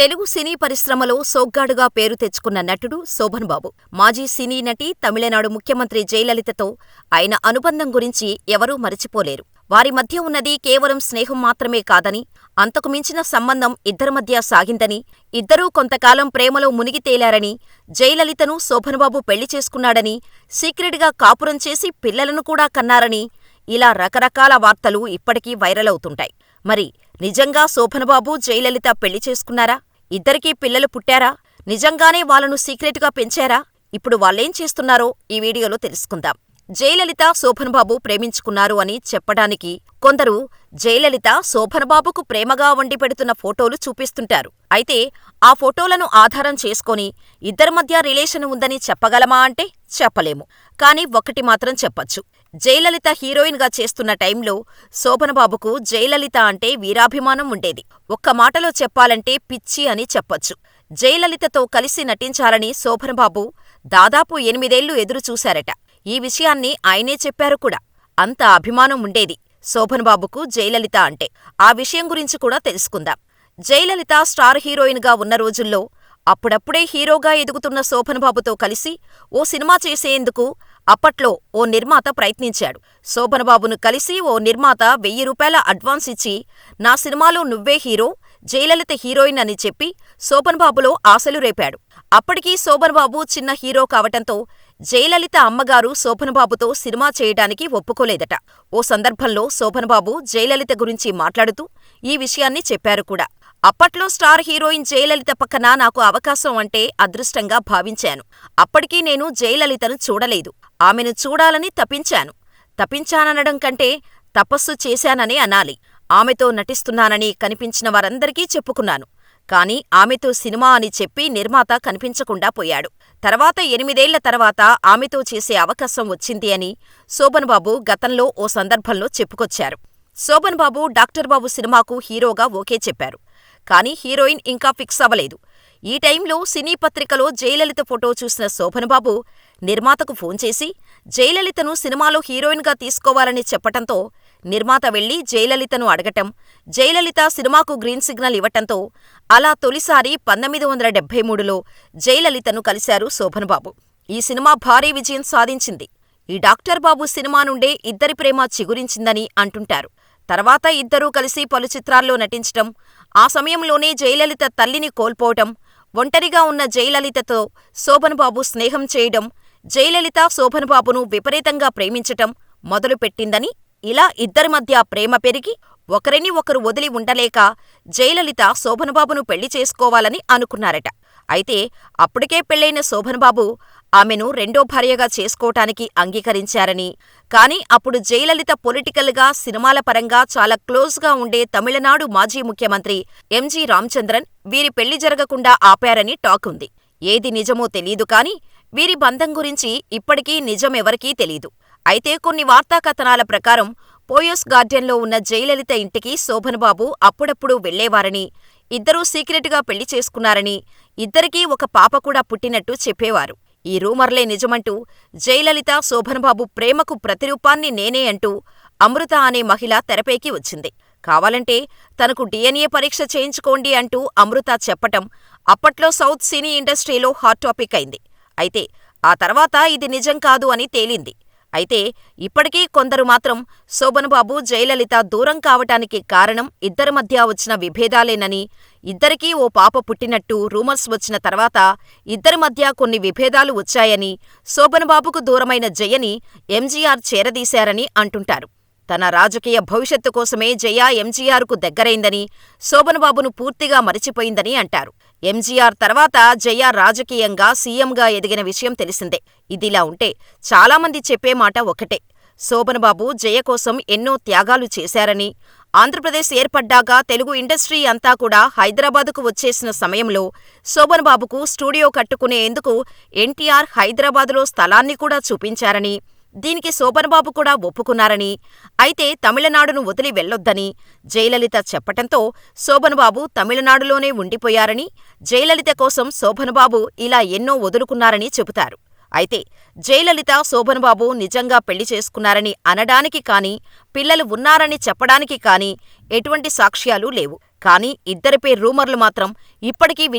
తెలుగు సినీ పరిశ్రమలో సోగ్గాడుగా పేరు తెచ్చుకున్న నటుడు శోభన్ బాబు. మాజీ సినీ నటి, తమిళనాడు ముఖ్యమంత్రి జయలలితతో ఆయన అనుబంధం గురించి ఎవరూ మరచిపోలేరు. వారి మధ్య ఉన్నది కేవలం స్నేహం మాత్రమే కాదని, అంతకు మించిన సంబంధం ఇద్దరి మధ్య సాగిందని, ఇద్దరూ కొంతకాలం ప్రేమలో మునిగి తేలారని, జయలలితను శోభన్బాబు పెళ్ళి చేసుకున్నాడని, సీక్రెట్గా కాపురం చేసి పిల్లలను కూడా కన్నారని, ఇలా రకరకాల వార్తలు ఇప్పటికీ వైరలవుతుంటాయి. మరి నిజంగా శోభనబాబు జయలలిత పెళ్ళి చేసుకున్నారా? ఇద్దరికీ పిల్లలు పుట్టారా? నిజంగానే వాళ్ళను సీక్రెట్గా పెంచారా? ఇప్పుడు వాళ్ళేం చేస్తున్నారో ఈ వీడియోలో తెలుసుకుందాం. జయలలిత, శోభన్బాబు ప్రేమించుకున్నారు అని చెప్పడానికి కొందరు జయలలిత శోభన్బాబుకు ప్రేమగా వండిపెడుతున్న ఫోటోలు చూపిస్తుంటారు. అయితే ఆ ఫోటోలను ఆధారం చేసుకొని ఇద్దరి మధ్య రిలేషన్ ఉందని చెప్పగలమా అంటే చెప్పలేము. కానీ ఒక్కటి మాత్రం చెప్పొచ్చు. జయలలిత హీరోయిన్గా చేస్తున్న టైంలో శోభనబాబుకు జయలలిత అంటే వీరాభిమానం ఉండేది. ఒక్క మాటలో చెప్పాలంటే పిచ్చి అని చెప్పొచ్చు. జయలలితతో కలిసి నటించాలని శోభనబాబు దాదాపు ఎనిమిదేళ్ళు ఎదురుచూశారట. ఈ విషయాన్ని ఆయనే చెప్పారు కూడా. అంత అభిమానం ఉండేది శోభనబాబుకు జయలలిత అంటే. ఆ విషయం గురించి కూడా తెలుసుకుందాం. జయలలిత స్టార్ హీరోయిన్గా ఉన్న రోజుల్లో అప్పుడప్పుడే హీరోగా ఎదుగుతున్న శోభనబాబుతో కలిసి ఓ సినిమా చేసేందుకు అప్పట్లో ఓ నిర్మాత ప్రయత్నించాడు. శోభనబాబును కలిసి ఓ నిర్మాత వెయ్యి రూపాయల అడ్వాన్స్ ఇచ్చి నా సినిమాలో నువ్వే హీరో, జయలలిత హీరోయిన్ అని చెప్పి శోభన్బాబులో ఆశలు రేపాడు. అప్పటికీ శోభన్బాబు చిన్న హీరో కావటంతో జయలలిత అమ్మగారు శోభన్బాబుతో సినిమా చేయటానికి ఒప్పుకోలేదట. ఓ సందర్భంలో శోభన్బాబు జయలలిత గురించి మాట్లాడుతూ ఈ విషయాన్ని చెప్పారు కూడా. అప్పట్లో స్టార్ హీరోయిన్ జయలలిత పక్కన నాకు అవకాశం అంటే అదృష్టంగా భావించాను. అప్పటికీ నేను జయలలితను చూడలేదు. ఆమెను చూడాలని తపించాను. తపించాననడం కంటే తపస్సు చేశాననే అనాలి. ఆమెతో నటిస్తున్నానని కనిపించిన వారందరికీ చెప్పుకున్నాను. కాని ఆమెతో సినిమా అని చెప్పి నిర్మాత కనిపించకుండా పోయాడు. తర్వాత ఎనిమిదేళ్ళ తర్వాత ఆమెతో చేసే అవకాశం వచ్చింది అని శోభన్బాబు గతంలో ఓ సందర్భంలో చెప్పుకొచ్చారు. శోభన్బాబు డాక్టర్బాబు సినిమాకు హీరోగా ఓకే చెప్పారు. కానీ హీరోయిన్ ఇంకా ఫిక్స్ అవ్వలేదు. ఈ టైంలో సినీ పత్రికలో జయలలిత ఫోటో చూసిన శోభన్బాబు నిర్మాతకు ఫోన్ చేసి జయలలితను సినిమాలో హీరోయిన్గా తీసుకోవాలని చెప్పటంతో నిర్మాత వెళ్ళి జయలలితను అడగటం, జయలలిత సినిమాకు గ్రీన్ సిగ్నల్ ఇవ్వటంతో అలా తొలిసారి పంతొమ్మిది వందల డెబ్బై మూడులో జయలలితను కలిశారు శోభన్బాబు. ఈ సినిమా భారీ విజయం సాధించింది. ఈ డాక్టర్ బాబు సినిమా నుండే ఇద్దరి ప్రేమ చిగురించిందని అంటుంటారు. తర్వాత ఇద్దరూ కలిసి పలు చిత్రాల్లో నటించటం, ఆ సమయంలోనే జయలలిత తల్లిని కోల్పోవటం, ఒంటరిగా ఉన్న జయలలితతో శోభనబాబు స్నేహం చేయడం, జయలలిత శోభన్బాబును విపరీతంగా ప్రేమించటం మొదలుపెట్టిందని ఇలా ఇద్దరి మధ్య ప్రేమ పెరిగి ఒకరిని ఒకరు వదిలి ఉండలేక జయలలిత శోభనబాబును పెళ్ళి చేసుకోవాలని అనుకున్నారట. అయితే అప్పటికే పెళ్ళైన శోభనబాబు ఆమెను రెండో భార్యగా చేసుకోటానికి అంగీకరించారని, కానీ అప్పుడు జయలలిత పొలిటికల్గా, సినిమాల పరంగా చాలా క్లోజ్గా ఉండే తమిళనాడు మాజీ ముఖ్యమంత్రి ఎంజీ రామచంద్రన్ వీరి పెళ్ళి జరగకుండా ఆపారని టాక్ ఉంది. ఏది నిజమో తెలీదు కానీ వీరి బంధం గురించి ఇప్పటికీ నిజమెవరికీ తెలీదు. అయితే కొన్ని వార్తా కథనాల ప్రకారం పోయోస్ గార్డెన్లో ఉన్న జయలలిత ఇంటికి శోభన్బాబు అప్పుడప్పుడు వెళ్ళేవారని, ఇద్దరూ సీక్రెట్గా పెళ్ళి చేసుకున్నారని, ఇద్దరికీ ఒక పాప కూడా పుట్టినట్టు చెప్పేవారు. ఈ రూమర్లే నిజమంటూ జయలలిత, శోభన్బాబు ప్రేమకు ప్రతిరూపాన్ని నేనే అంటూ అమృత అనే మహిళ తెరపైకి వచ్చింది. కావాలంటే తనకు డిఎన్ఏ పరీక్ష చేయించుకోండి అంటూ అమృత చెప్పటం అప్పట్లో సౌత్ సినీ ఇండస్ట్రీలో హాట్ టాపిక్ అయింది. అయితే ఆ తర్వాత ఇది నిజం కాదు అని తేలింది. అయితే ఇప్పటికీ కొందరు మాత్రం శోభన్బాబు, జయలలిత దూరం కావటానికి కారణం ఇద్దరి మధ్య వచ్చిన విభేదాలేనని, ఇద్దరికీ ఓ పాప పుట్టినట్టు రూమర్స్ వచ్చిన తర్వాత ఇద్దరి మధ్య కొన్ని విభేదాలు వచ్చాయని, శోభన్బాబుకు దూరమైన జయని ఎంజీఆర్ చేరదీశారని అంటుంటారు. తన రాజకీయ భవిష్యత్తు కోసమే జయ ఎంజీఆర్కు దగ్గరైందని, శోభన్బాబును పూర్తిగా మరిచిపోయిందని అంటారు. ఎంజీఆర్ తర్వాత జయ రాజకీయంగా సీఎంగా ఎదిగిన విషయం తెలిసిందే. ఇదిలా ఉంటే చాలామంది చెప్పే మాట ఒకటే. శోభనబాబు జయ కోసం ఎన్నో త్యాగాలు చేశారని, ఆంధ్రప్రదేశ్ ఏర్పడ్డాక తెలుగు ఇండస్ట్రీ అంతా కూడా హైదరాబాదుకు వచ్చేసిన సమయంలో శోభనబాబుకు స్టూడియో కట్టుకునేందుకు ఎన్టీఆర్ హైదరాబాదులో స్థలాన్ని కూడా చూపించారని, దీనికి శోభన్బాబు కూడా ఒప్పుకున్నారని, అయితే తమిళనాడును వదిలి వెళ్ళొద్దని జయలలిత చెప్పటంతో శోభన్బాబు తమిళనాడులోనే ఉండిపోయారని, జయలలిత కోసం శోభన్బాబు ఇలా ఎన్నో వదులుకున్నారని చెబుతారు. అయితే జయలలిత, శోభన్బాబు నిజంగా పెళ్ళి చేసుకున్నారని అనడానికి కానీ, పిల్లలు ఉన్నారని చెప్పడానికి కానీ ఎటువంటి సాక్ష్యాలు లేవు. కానీ ఇద్దరిపై రూమర్లు మాత్రం ఇప్పటికీ